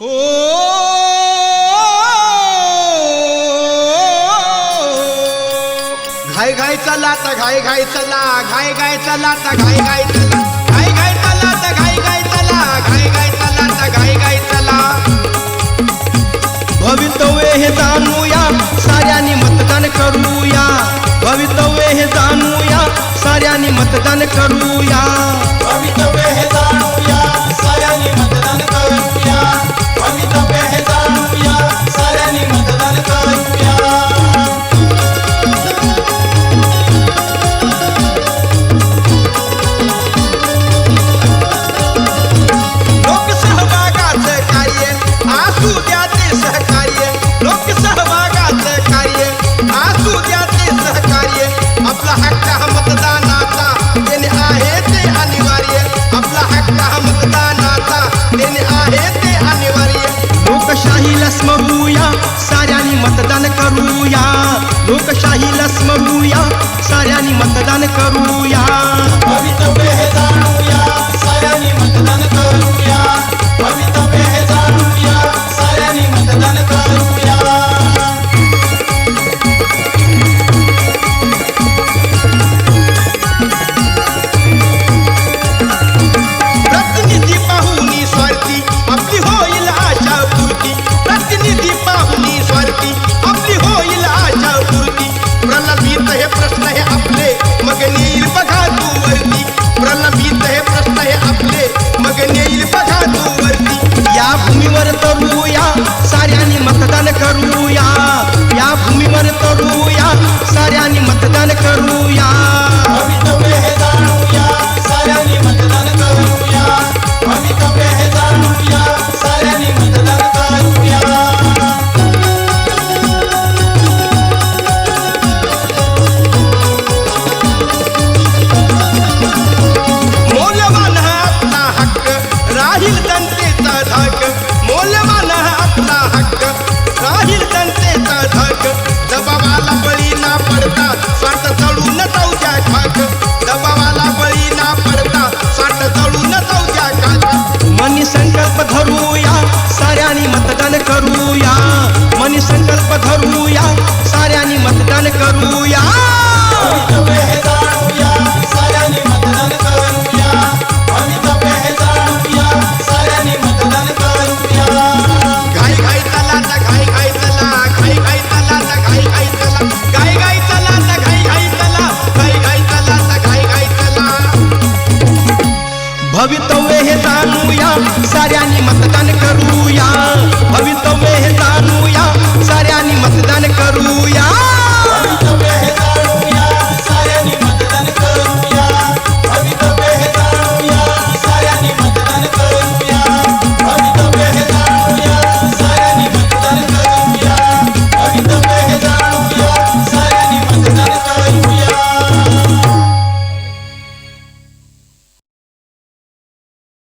हो. घाई घाई चला तर चला चला तर चला चला तर चला चला तर चला. भवितव्य हे जाणूया साऱ्यांनी मतदान करूया. भवितव्य हे जाणूया मतदान करूया. लोकशाहीला स्मरूया साऱ्यांनी मतदान करूया. लोकशाहीला स्मरूया साऱ्यांनी मतदान करूया. साऱ्यांनी मतदान करू. करूया. मनी संकल्प धरूया. साऱ्यांनी मतदान करूया. हवितव्य हे जाणूया. साऱ्यांनी मतदान करूया. हवितव्य हे जाणू